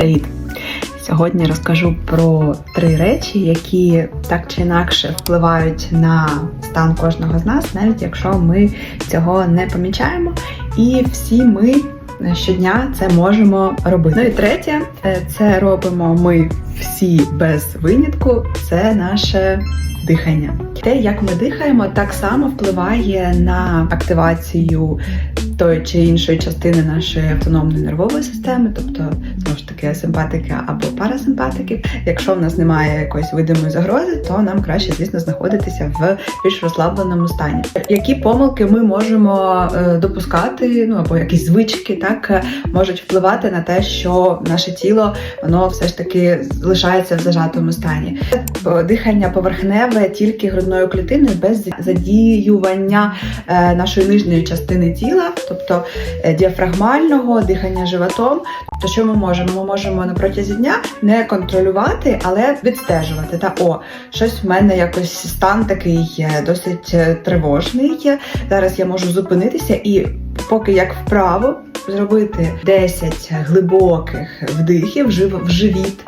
Привіт! Сьогодні розкажу про три речі, які так чи інакше впливають на стан кожного з нас, навіть якщо ми цього не помічаємо. І всі ми щодня це можемо робити. Ну і третє, е, це робимо ми всі без винятку. Це наше дихання. Те, як ми дихаємо, так само впливає на активацію тої чи іншої частини нашої автономної нервової системи, тобто знову ж таки симпатики або парасимпатики. Якщо в нас немає якоїсь видимої загрози, то нам краще, звісно, знаходитися в більш розслабленому стані. Які помилки ми можемо е, допускати, ну або якісь звички, так е, можуть впливати на те, що наше тіло воно все ж таки лишається в зажатому стані. Дихання поверхневе тільки грудною клітиною без задіювання е, нашої нижньої частини тіла, тобто е, діафрагмального дихання животом. То що ми можемо? Ми можемо на протязі дня не контролювати, але відстежувати. Та о, щось в мене якось стан такий е, досить е, тривожний. Зараз я можу зупинитися і поки як вправо зробити 10 глибоких вдихів в живіт.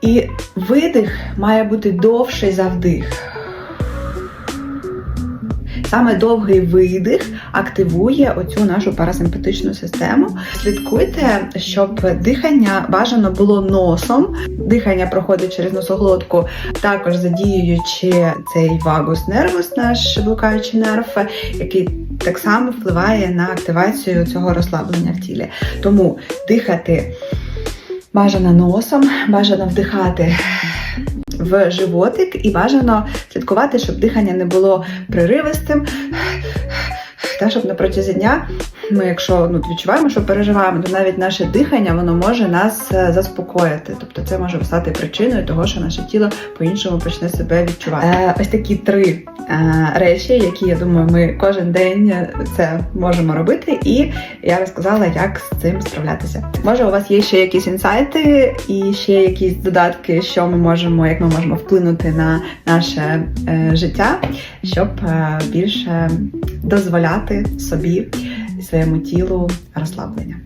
І видих має бути довший за вдих. Саме довгий видих активує оцю нашу парасимпатичну систему. Слідкуйте, щоб дихання бажано було носом. Дихання проходить через носоглотку, також задіюючи цей вагус нервус, наш блукаючий нерв, який так само впливає на активацію цього розслаблення в тілі. Тому дихати бажано носом, бажано вдихати в животик і бажано слідкувати, щоб дихання не було приривистим. Та щоб на протязі дня ми, якщо ну, відчуваємо, що переживаємо, то навіть наше дихання воно може нас е, заспокоїти. Тобто це може стати причиною того, що наше тіло по-іншому почне себе відчувати. Е, ось такі три е, речі, які я думаю, ми кожен день це можемо робити, і я розказала, як з цим справлятися. Може, у вас є ще якісь інсайти і ще якісь додатки, що ми можемо, як ми можемо вплинути на наше е, життя, щоб е, більше дозволяти собі своєму тілу розслаблення.